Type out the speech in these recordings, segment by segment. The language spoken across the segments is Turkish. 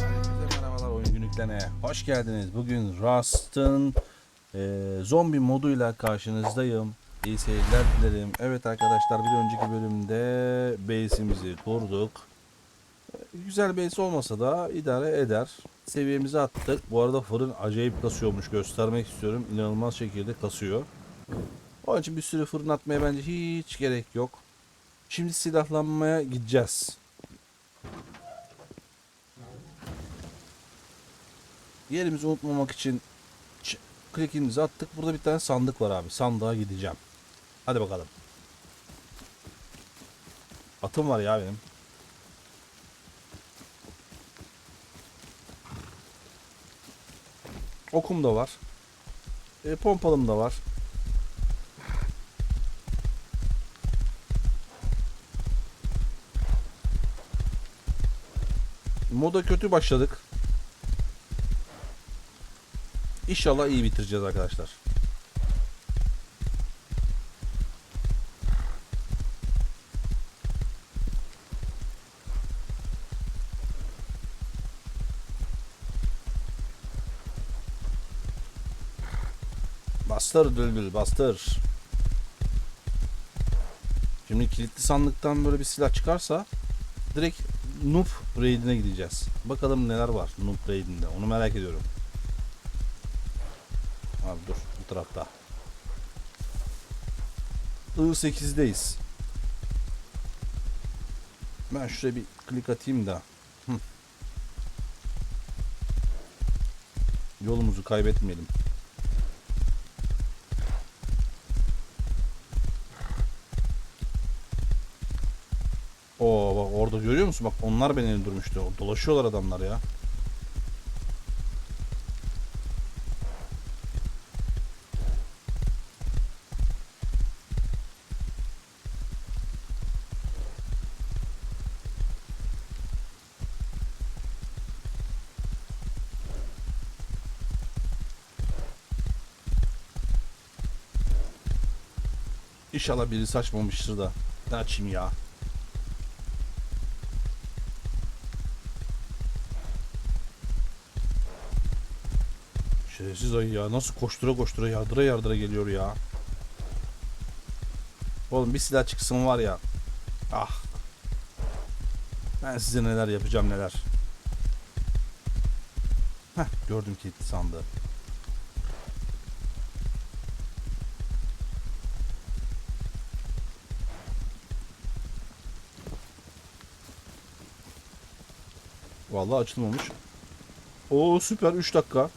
Herkese merhabalar oyun günlüklerine hoş geldiniz. Bugün Rust'ın e, zombi moduyla karşınızdayım. İyi seyirler dilerim. Evet arkadaşlar bir önceki bölümde base'imizi kurduk. Güzel base olmasa da idare eder. Seviyemizi attık. Bu arada fırın acayip kasıyormuş göstermek istiyorum. İnanılmaz şekilde kasıyor. Onun için bir sürü fırın atmaya bence hiç gerek yok. Şimdi silahlanmaya gideceğiz. Yerimizi unutmamak için klikimizi attık. Burada bir tane sandık var abi. Sandığa gideceğim. Hadi bakalım. Atım var ya benim. Okum da var. E, pompalım da var. Moda kötü başladık. İnşallah iyi bitireceğiz arkadaşlar. Bastır Bülbül bastır. Şimdi kilitli sandıktan böyle bir silah çıkarsa direkt Noob raid'ine gideceğiz. Bakalım neler var Noob raid'inde onu merak ediyorum. Abi dur bu tarafta. I8'deyiz. Ben şuraya bir klik atayım da. Hı. Yolumuzu kaybetmeyelim. Orada görüyor musun? Bak onlar beni öldürmüştü. Dolaşıyorlar adamlar ya. İnşallah biri saçmamıştır da. Ne açayım ya. Şerefsiz ayı ya. Nasıl koştura koştura yardıra yardıra geliyor ya. Oğlum bir silah çıksın var ya. Ah. Ben size neler yapacağım neler. Heh gördüm kilitli sandığı. Vallahi açılmamış. Oo süper 3 dakika.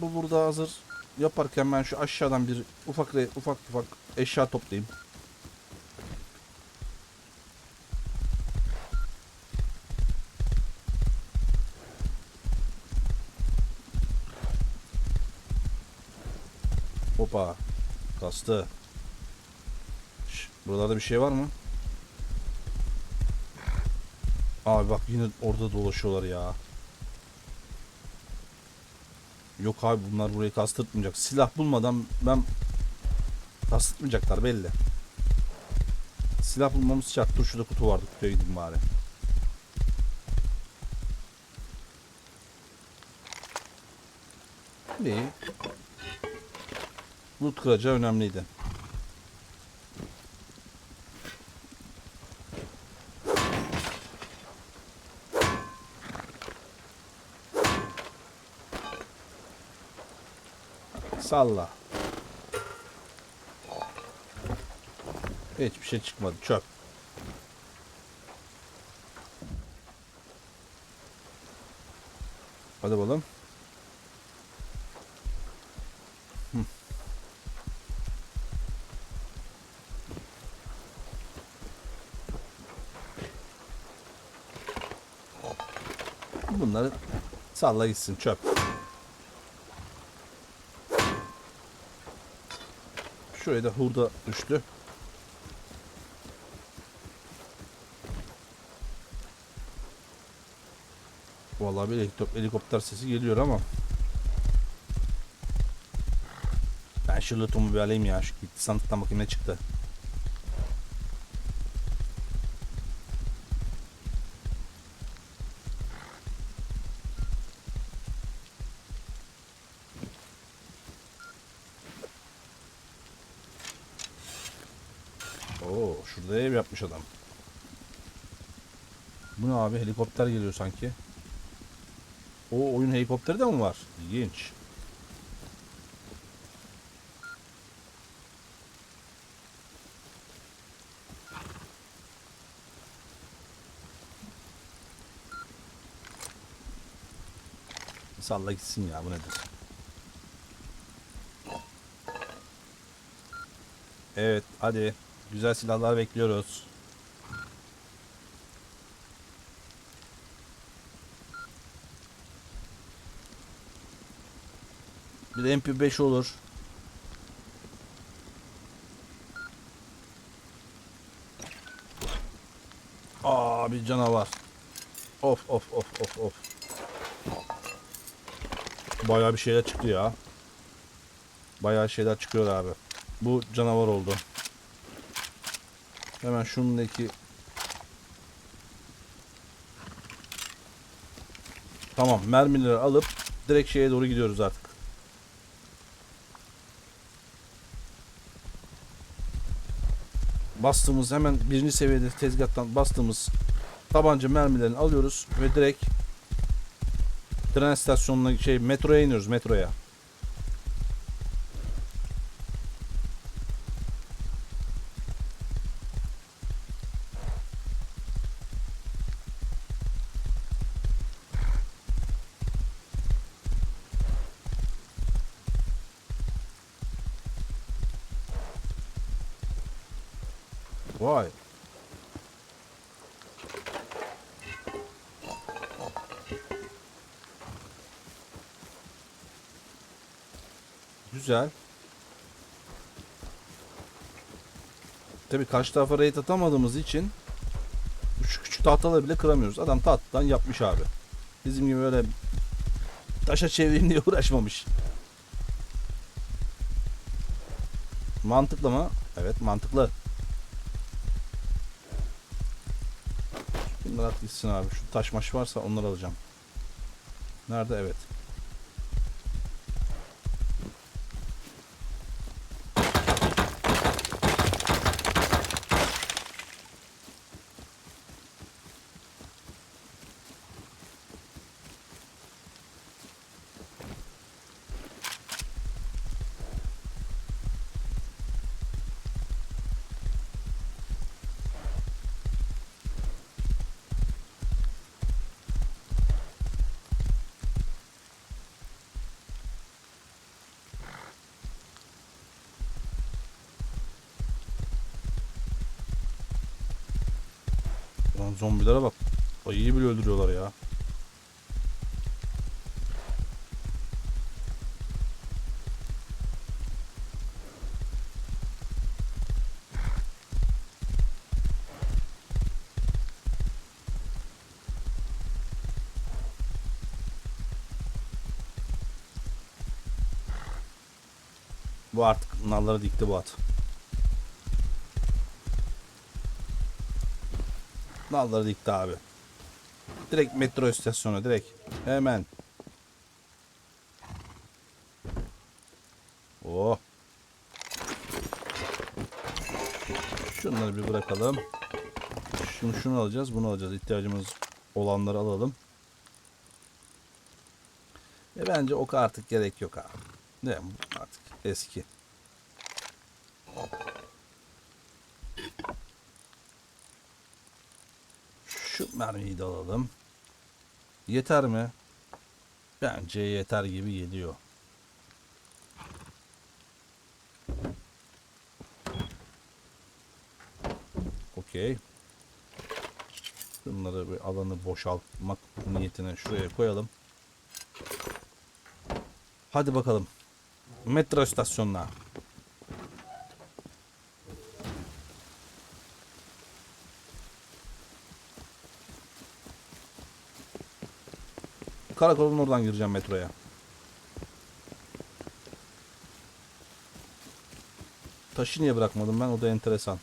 Bu burada hazır. Yaparken ben şu aşağıdan bir ufak ufak ufak eşya toplayayım. Hopa. Kastı. Şş, buralarda bir şey var mı? Abi bak yine orada dolaşıyorlar ya. Yok abi bunlar burayı kastırtmayacak. Silah bulmadan ben kastırtmayacaklar belli. Silah bulmamız şart. Dur şurada kutu vardı. Kutuya gidin bari. İyi. Loot kıracağı önemliydi. Salla. Hiçbir şey çıkmadı. Çöp. Hadi bakalım. Bunları salla gitsin çöp. Şuraya da hurda düştü. Vallahi bir helikopter, sesi geliyor ama Ben şu lootumu bir alayım ya. Şu gitti sandıktan bakayım ne çıktı. Oo, şurada ev yapmış adam. Bu ne abi? Helikopter geliyor sanki. O oyun helikopteri de mi var? İlginç. Salla gitsin ya bu nedir? Evet hadi. Güzel silahlar bekliyoruz. MP5 olur. Aa bir canavar. Of of of of of. Bayağı bir şeyler çıktı ya. Bayağı şeyler çıkıyor abi. Bu canavar oldu. Hemen şundaki Tamam mermileri alıp direkt şeye doğru gidiyoruz artık. Bastığımız hemen birinci seviyede tezgahtan bastığımız tabanca mermilerini alıyoruz ve direkt tren istasyonuna şey metroya iniyoruz metroya. Güzel. Tabii karşı tarafa raid atamadığımız için şu küçük tahtaları bile kıramıyoruz. Adam tahtadan yapmış abi. Bizim gibi öyle taşa çevireyim diye uğraşmamış. Mantıklı mı? Evet mantıklı. Bunlar at gitsin abi. Şu taş maş varsa onları alacağım. Nerede? Evet. Zombilere bak. Ayıyı bile öldürüyorlar ya. Bu artık nalları dikti bu at. Nalları dikti abi. Direkt metro istasyonu direkt. Hemen. Oh. Şunları bir bırakalım. Şunu şunu alacağız, bunu alacağız. İhtiyacımız olanları alalım. Ve bence oka artık gerek yok abi. Değil mi? Artık eski. Şu mermiyi de alalım. Yeter mi? Bence yeter gibi geliyor. Okey. Bunları bir alanı boşaltmak niyetine şuraya koyalım. Hadi bakalım. Metro istasyonuna. Karakolun oradan gireceğim metroya. Taşı niye bırakmadım ben? O da enteresan.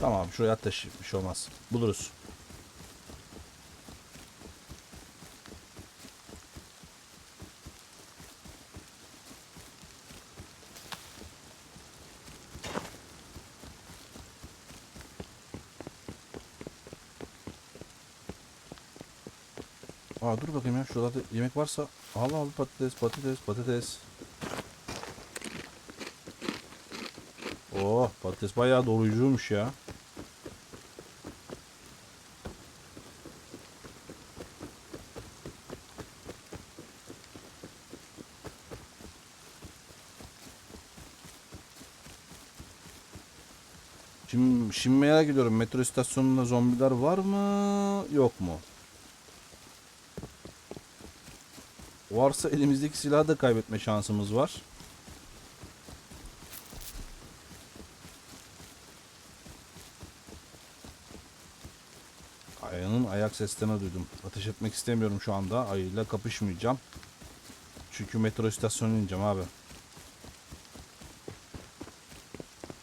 Tamam şuraya at taşı. Bir şey olmaz. Buluruz. Aa dur bakayım ya şurada yemek varsa al al patates patates patates. Oh patates bayağı doyurucuymuş ya. Şimdi, şimdi merak ediyorum metro istasyonunda zombiler var mı yok mu? Varsa elimizdeki silahı da kaybetme şansımız var. Ayının ayak seslerini duydum. Ateş etmek istemiyorum şu anda. Ayıyla kapışmayacağım. Çünkü metro istasyonuna ineceğim abi.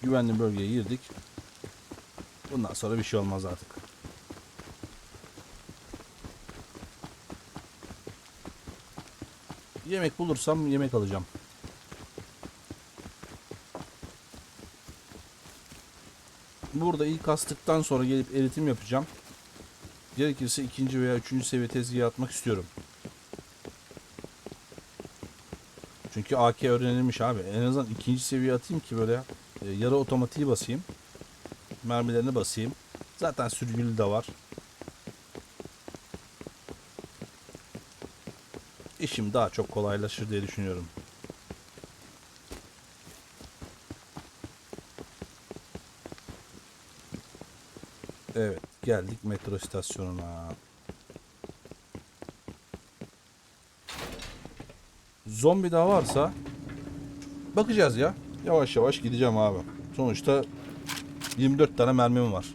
Güvenli bölgeye girdik. Bundan sonra bir şey olmaz artık. Yemek bulursam yemek alacağım. Burada ilk astıktan sonra gelip eritim yapacağım. Gerekirse ikinci veya üçüncü seviye tezgahı atmak istiyorum. Çünkü AK öğrenilmiş abi. En azından ikinci seviye atayım ki böyle e, yarı otomatiği basayım. Mermilerini basayım. Zaten sürgülü de var. İşim daha çok kolaylaşır diye düşünüyorum. Evet, geldik metro istasyonuna. Zombi daha varsa bakacağız ya. Yavaş yavaş gideceğim abi. Sonuçta 24 tane mermim var.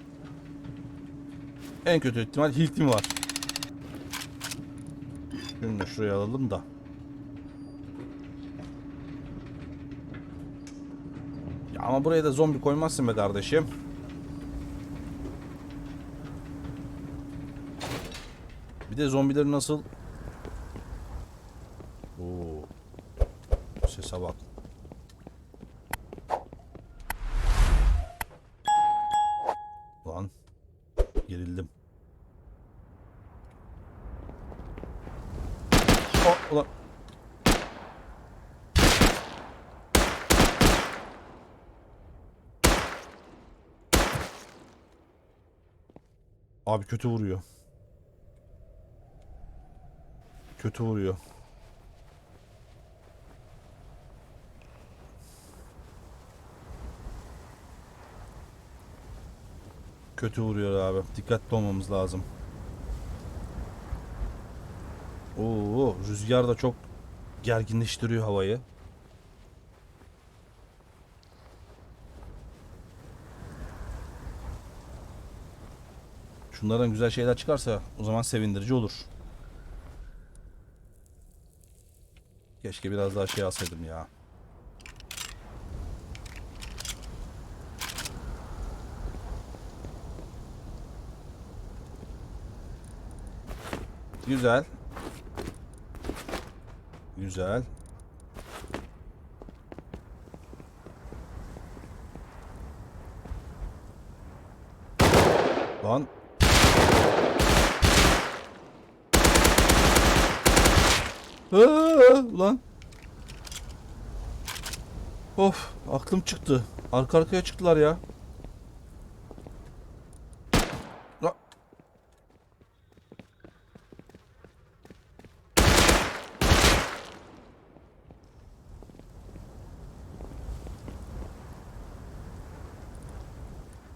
En kötü ihtimal hiltim var. Şunu da şuraya alalım da. Ya ama buraya da zombi koymazsın be kardeşim. Bir de zombileri nasıl... Oo. Sese bak. Lan. Gerildim. Oh, ulan. Abi kötü vuruyor. Kötü vuruyor. Kötü vuruyor abi. Dikkatli olmamız lazım. Oo, rüzgar da çok gerginleştiriyor havayı. Şunlardan güzel şeyler çıkarsa o zaman sevindirici olur. Keşke biraz daha şey alsaydım ya. Güzel. Güzel. Lan. Aa, lan. Of, aklım çıktı. Arka arkaya çıktılar ya. La-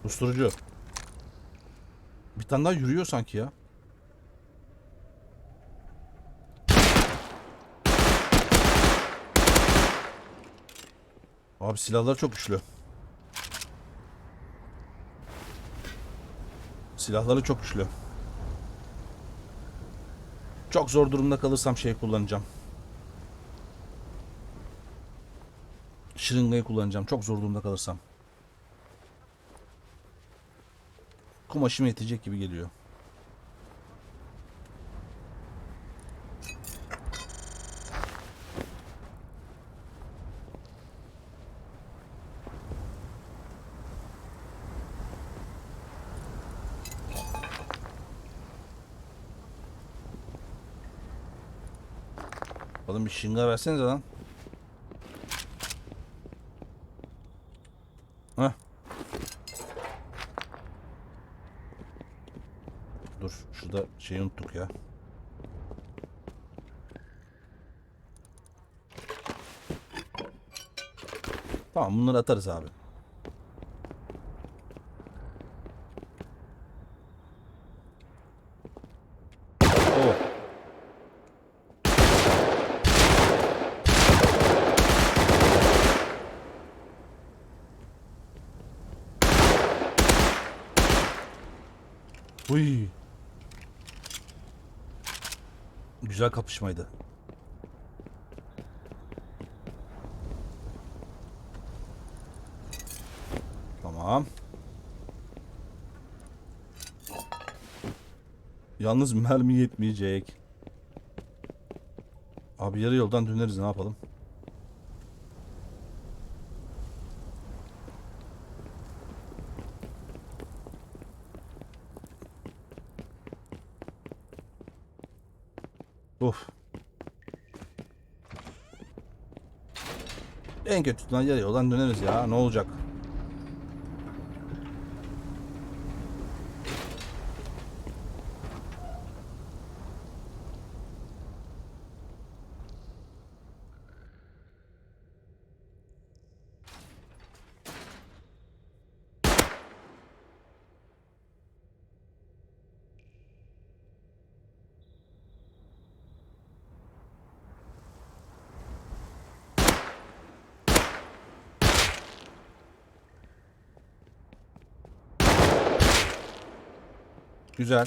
Usturucu. Bir tane daha yürüyor sanki ya. Abi silahlar çok güçlü. Silahları çok güçlü. Çok zor durumda kalırsam şey kullanacağım. Şırıngayı kullanacağım. Çok zor durumda kalırsam. Kumaşım yetecek gibi geliyor. Oğlum bir şınga versenize lan. Heh. Dur şurada şeyi unuttuk ya. Tamam bunları atarız abi. Oh. Uy. Güzel kapışmaydı. Tamam. Yalnız mermi yetmeyecek. Abi yarı yoldan döneriz ne yapalım? Of. En kötüsünden yarı yoldan döneriz ya. Ne olacak? Güzel.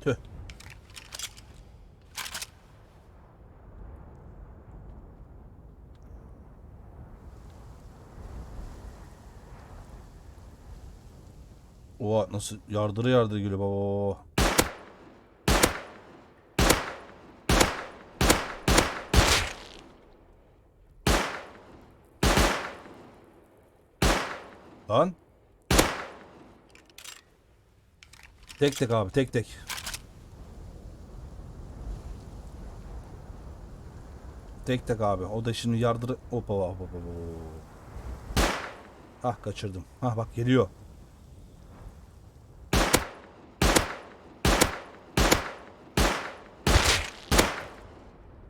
Tüh. Oha nasıl yardırı yardırı geliyor baba. Lan. Tek tek abi tek tek. Tek tek abi. O da şimdi yardırı... Hoppa hoppa hoppa. Ah kaçırdım. Ah bak geliyor.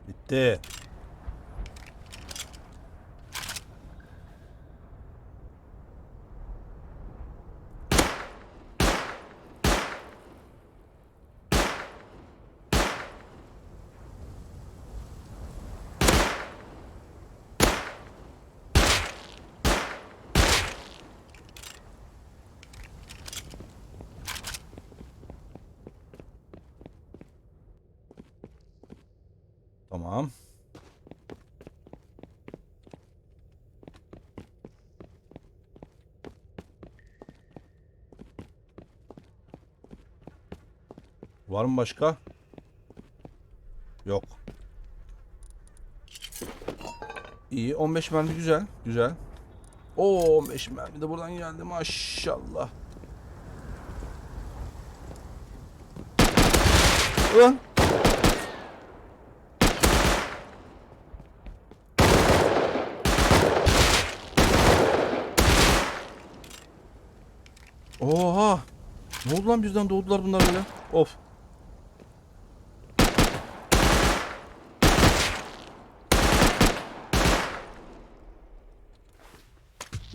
Bitti. Tamam. Var mı başka? Yok. İyi 15 mermi güzel. Güzel. Oo 15 mermi de buradan geldi maşallah. Ulan. Oha. Ne oldu lan birden doğdular bunlar böyle? Of.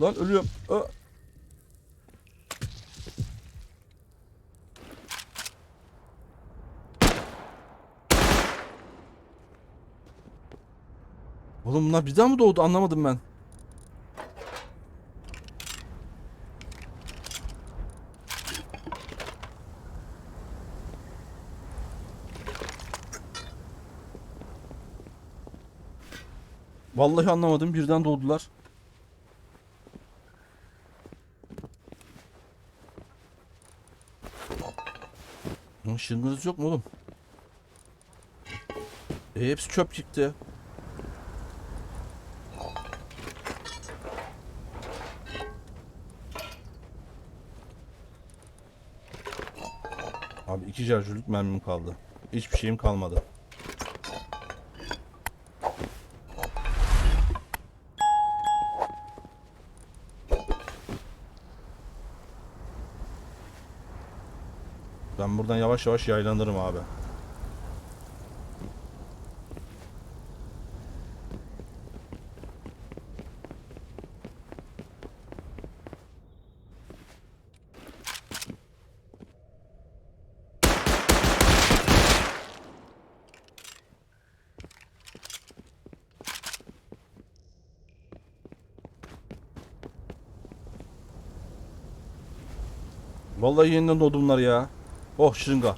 Lan ölüyorum. Aa. Oğlum bunlar birden mi doğdu anlamadım ben. Vallahi anlamadım birden doğdular. Şırıngınız yok mu oğlum? E hepsi çöp çıktı. Abi iki şarjörlük mermim kaldı. Hiçbir şeyim kalmadı. Buradan yavaş yavaş yaylanırım abi. Vallahi yeniden doğdu bunlar ya. Oh şırınga.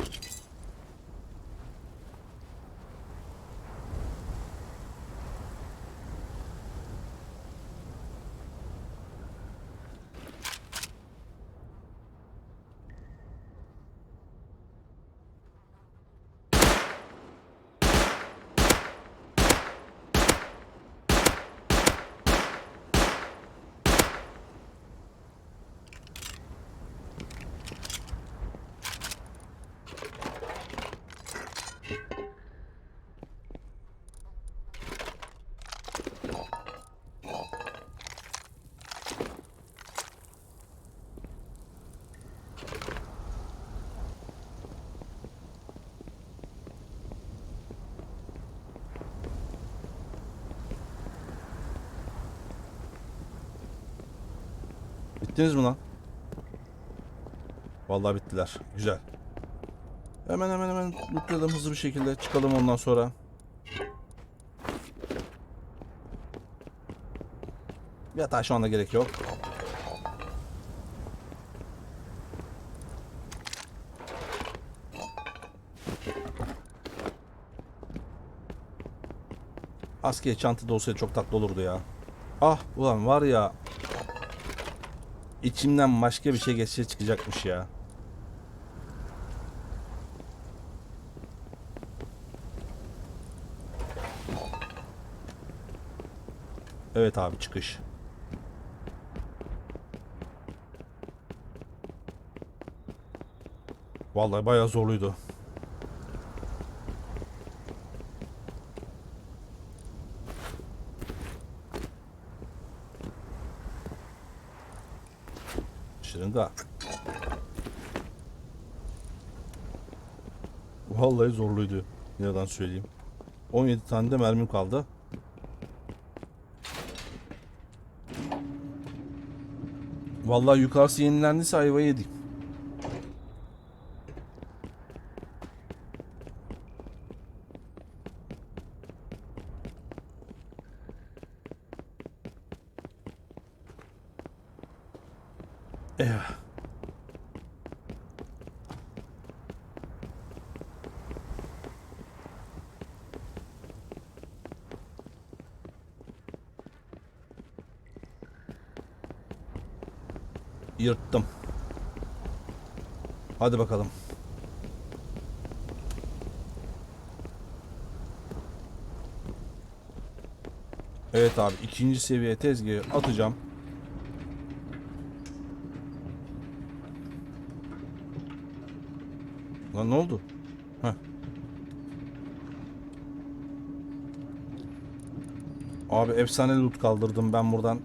Bittiniz mi lan? Vallahi bittiler. Güzel. Hemen hemen hemen lootlayalım hızlı bir şekilde. Çıkalım ondan sonra. Yatağa şu anda gerek yok. Askeri çantada olsaydı çok tatlı olurdu ya. Ah ulan var ya İçimden başka bir şey geçse çıkacakmış ya. Evet abi çıkış. Vallahi bayağı zorluydu. Şırınga. Vallahi zorluydu. Neden söyleyeyim. 17 tane de mermim kaldı. Vallahi yukarısı yenilendiyse ayva yedik. Eh. Yırttım. Hadi bakalım. Evet abi ikinci seviye tezgahı atacağım. Lan ne oldu? Heh. Abi efsane loot kaldırdım ben buradan.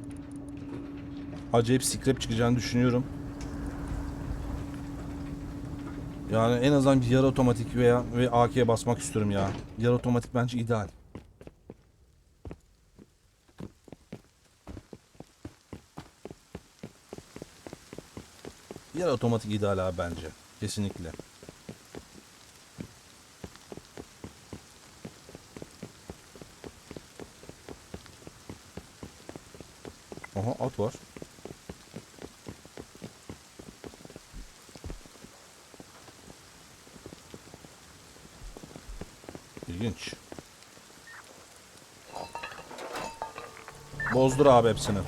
Acayip scrap çıkacağını düşünüyorum. Yani en azından bir yarı otomatik veya ve AK'ye basmak istiyorum ya. Yarı otomatik bence ideal. Yarı otomatik ideal abi bence. Kesinlikle. At var. İlginç. Bozdur abi hepsini.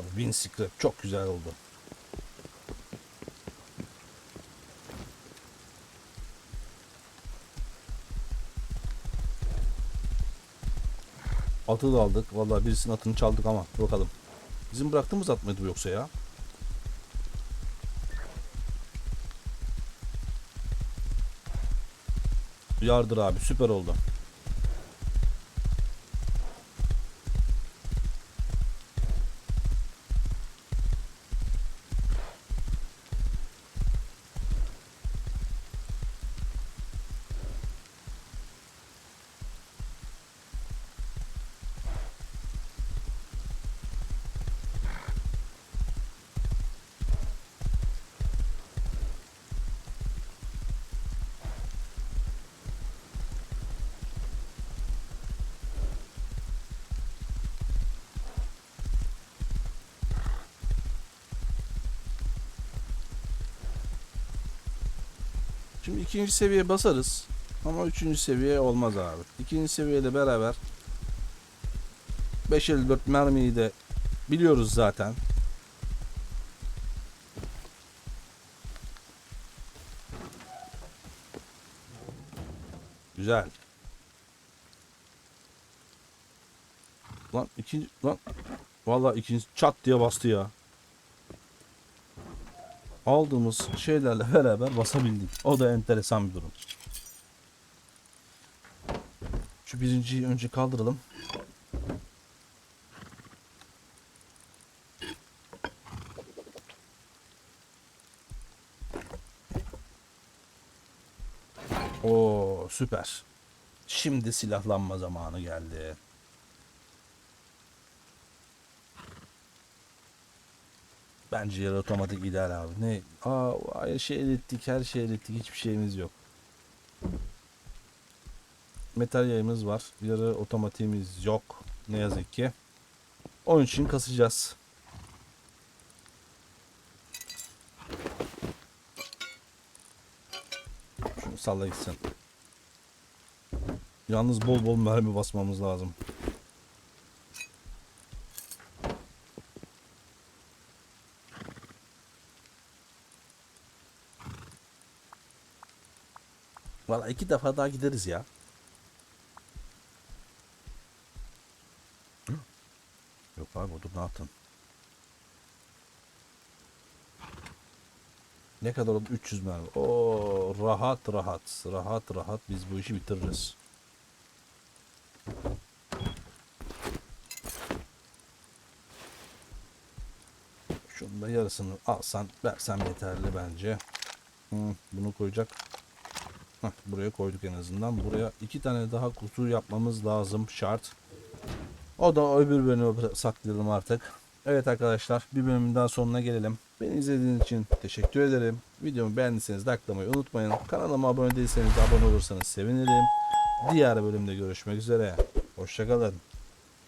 Abi bin scrap çok güzel oldu. Atı da aldık. Vallahi birisinin atını çaldık ama bakalım. Bizim bıraktığımız at mıydı bu yoksa ya? Yardır abi süper oldu. Şimdi ikinci seviye basarız. Ama üçüncü seviye olmaz abi. İkinci seviyeyle beraber 554 mermiyi de biliyoruz zaten. Güzel. Lan ikinci lan vallahi ikinci çat diye bastı ya. Aldığımız şeylerle beraber basabildik. O da enteresan bir durum. Şu birinciyi önce kaldıralım. Oo süper. Şimdi silahlanma zamanı geldi. Bence yarı otomatik ideal abi. Ne? Aa her şey erittik, her şey erittik. Hiçbir şeyimiz yok. Metal yayımız var. Yarı otomatiğimiz yok. Ne yazık ki. Onun için kasacağız. Şunu salla gitsin. Yalnız bol bol mermi basmamız lazım. Valla iki defa daha gideriz ya. Yok abi dur ne yaptın? Ne kadar oldu? 300 mermi. Oo rahat rahat. Rahat rahat biz bu işi bitiririz. Şunun da yarısını alsan versen yeterli bence. Hı, bunu koyacak. Heh, buraya koyduk en azından. Buraya iki tane daha kutu yapmamız lazım şart. O da öbür bölümü saklayalım artık. Evet arkadaşlar bir bölümün sonuna gelelim. Beni izlediğiniz için teşekkür ederim. Videomu beğendiyseniz likelamayı unutmayın. Kanalıma abone değilseniz de abone olursanız sevinirim. Diğer bölümde görüşmek üzere. Hoşçakalın.